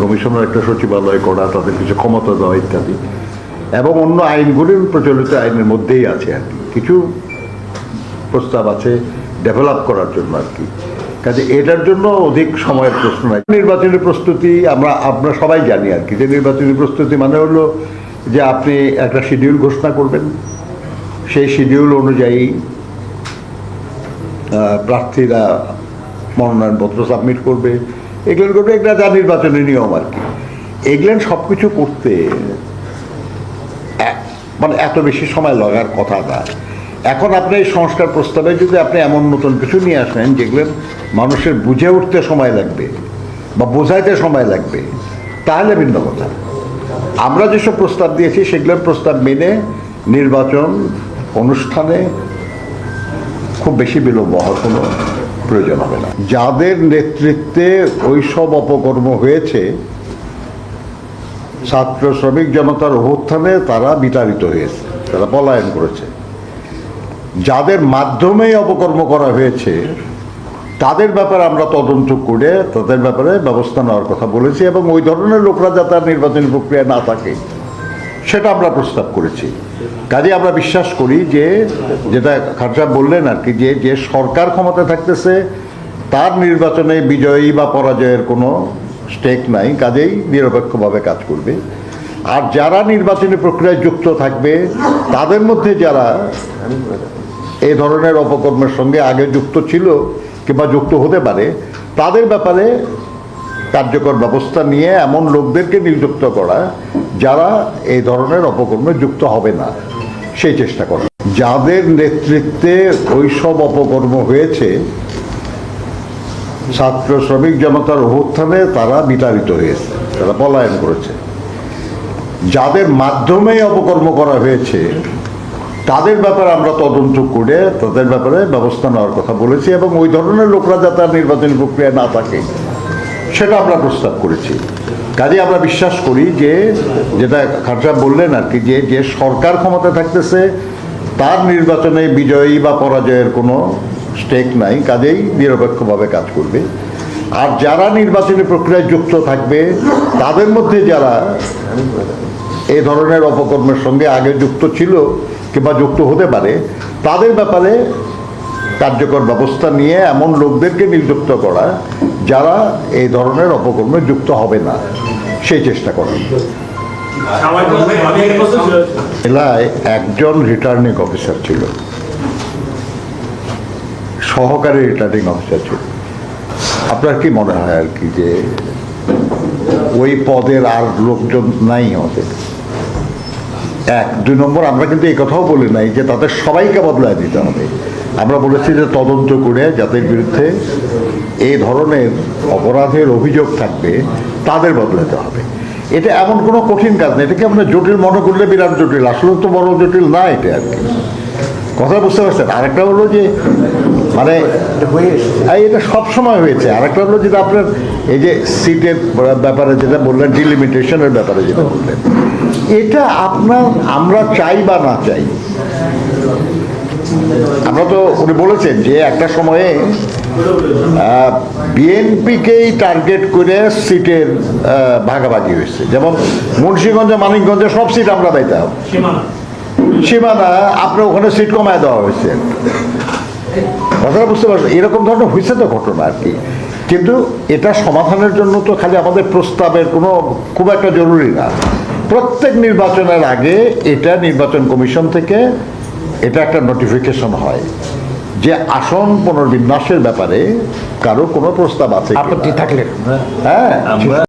কমিশনের, একটা সচিবালয় করা, তাদের কিছু ক্ষমতা দেওয়া ইত্যাদি। এবং অন্য আইনগুলি প্রচলিত আইনের মধ্যেই আছে আর কিছু প্রস্তাব আছে ডেভেলপ করার জন্য আর কি। কাজে এটার জন্য অধিক সময়ের প্রশ্ন নাই। নির্বাচনী প্রস্তুতি আমরা আমরা সবাই জানি আর কি। যে নির্বাচনী প্রস্তুতি মানে হলো যে আপনি একটা শিডিউল ঘোষণা করবেন। সেই শিডিউল অনুযায়ী প্রার্থীরা মনোনয়নপত্র সাবমিট করবে। এগুলো করবে একটা যা নির্বাচনী নিয়ম আর কি। এগুলো সব কিছু করতে মানে এত বেশি সময় লাগার কথা না। এখন আপনি এই সংস্কার প্রস্তাবে যদি আপনি এমন নতুন কিছু নিয়ে আসেন যেগুলো মানুষের বুঝে উঠতে সময় লাগবে বা বোঝাইতে সময় লাগবে, তাহলে ভিন্ন কথা। আমরা যেসব প্রস্তাব দিয়েছি সেগুলোর প্রস্তাব মেনে নির্বাচন অনুষ্ঠানে খুব বেশি বিলম্ব হওয়ার কোনো প্রয়োজন হবে না। যাদের নেতৃত্বে ওই সব অপকর্ম হয়েছে, ছাত্র শ্রমিক জনতার অভ্যুত্থানে তারা বিতাড়িত হয়েছে, তারা পলায়ন করেছে। যাদের মাধ্যমে অপকর্ম করা হয়েছে, তাদের ব্যাপারে আমরা তদন্ত করে তাদের ব্যাপারে ব্যবস্থা নেওয়ার কথা বলেছি এবং ওই ধরনের লোকরা যাতে নির্বাচনী প্রক্রিয়া না থাকে সেটা আমরা প্রস্তাব করেছি। কাজে আমরা বিশ্বাস করি যে, যেটা খারজা বললেন আর কি, যে যে সরকার ক্ষমতা থাকতেছে, তার নির্বাচনে বিজয়ী বা পরাজয়ের কোনো স্টেক নাই, কাজেই নিরপেক্ষভাবে কাজ করবে। আর যারা নির্বাচনী প্রক্রিয়ায় যুক্ত থাকবে, তাদের মধ্যে যারা এই ধরনের অপকর্মের সঙ্গে আগে যুক্ত ছিল কিংবা যুক্ত হতে পারে, তাদের ব্যাপারে কার্যকর ব্যবস্থা নিয়ে এমন লোকদেরকে নিযুক্ত করা যারা এই ধরনের অপকর্মে যুক্ত হবে না। সেই চেষ্টা করা। যাদের নেতৃত্বে ওই সব অপকর্ম হয়েছে, ছাত্র শ্রমিক জনতার অভ্যুত্থানে তারা বিতাড়িত হয়েছে, তারা পলায়ন করেছে। যাদের মাধ্যমে অপকর্ম করা হয়েছে, তাদের ব্যাপারে আমরা তদন্ত করে তাদের ব্যাপারে ব্যবস্থা নেওয়ার কথা বলেছি এবং ওই ধরনের লোকরা যাতে নির্বাচনী প্রক্রিয়া না থাকে সেটা আমরা প্রস্তাব করেছি। কাজে আমরা বিশ্বাস করি যে, যেটা খারজা বললেন আর কি, যে যে সরকার ক্ষমতা থাকতেছে, তার নির্বাচনে বিজয়ী বা পরাজয়ের কোনো স্টেক নাই, কাজেই নিরপেক্ষভাবে কাজ করবে। আর যারা নির্বাচনী প্রক্রিয়ায় যুক্ত থাকবে, তাদের মধ্যে যারা এই ধরনের অপকর্মের সঙ্গে আগে যুক্ত ছিল কিংবা যুক্ত হতে পারে, তাদের ব্যাপারে কার্যকর ব্যবস্থা নিয়ে এমন লোকদেরকে নিযুক্ত করা যারা এই ধরনের অপকর্মে যুক্ত হবে না, সেই চেষ্টা করা জেলায় একজন রিটার্নিং অফিসার ছিল। সহকারী রিটার্নিং অফিসার ছিল। আপনার কি মনে হয় আর কি যে ওই পদের আর লোকজন নাই আমাদের? এক, দুই নম্বর, আমরা কিন্তু এই কথাও বলি নাই যে তাদের সবাইকে বদলায় দিতে হবে। আমরা বলেছি যে তদন্ত করে যাদের বিরুদ্ধে এই ধরনের অপরাধের অভিযোগ থাকবে তাদের বদলাতে হবে। এটা এমন কোনো কঠিন কাজ না এটাকে আমরা জটিল মনে করলে বিরাট জটিল আসলে তো বড় জটিল না এটা আর কি। কথা বুঝতে পারছেন? আরেকটা হলো যে মানে এটা সব সময় হয়েছে। আরেকটা হলো যেটা আপনার এই যে সিটের ব্যাপারে যেটা বললেন ডিলিমিটেশনের ব্যাপারে যেটা বললেন। এটা আপনার আমরা চাই বা না চাই আমরা তো উনি বলেছেন যে একটা সময়ে বিএনপিকেই টার্গেট করে সিটের ভাগাভাগি হয়েছে। যেমন মুন্সিগঞ্জ মানিকগঞ্জে সব সিট আমরা পাইতাম সীমানা আপনার ওখানে সিট কমায় দেওয়া হয়েছে। কথাটা বুঝতে পারছেন? এরকম ধরনের হয়েছে তো ঘটনা আর কি। কিন্তু এটা সমাধানের জন্য তো খালি আমাদের প্রস্তাবের কোনো খুব একটা জরুরি না। প্রত্যেক নির্বাচনের আগে এটা নির্বাচন কমিশন থেকে এটা একটা নোটিফিকেশন হয় যে আসন পুনর্বিন্যাসের ব্যাপারে কারও কোনো প্রস্তাব আছে। আপত্তি থাকলে হ্যাঁ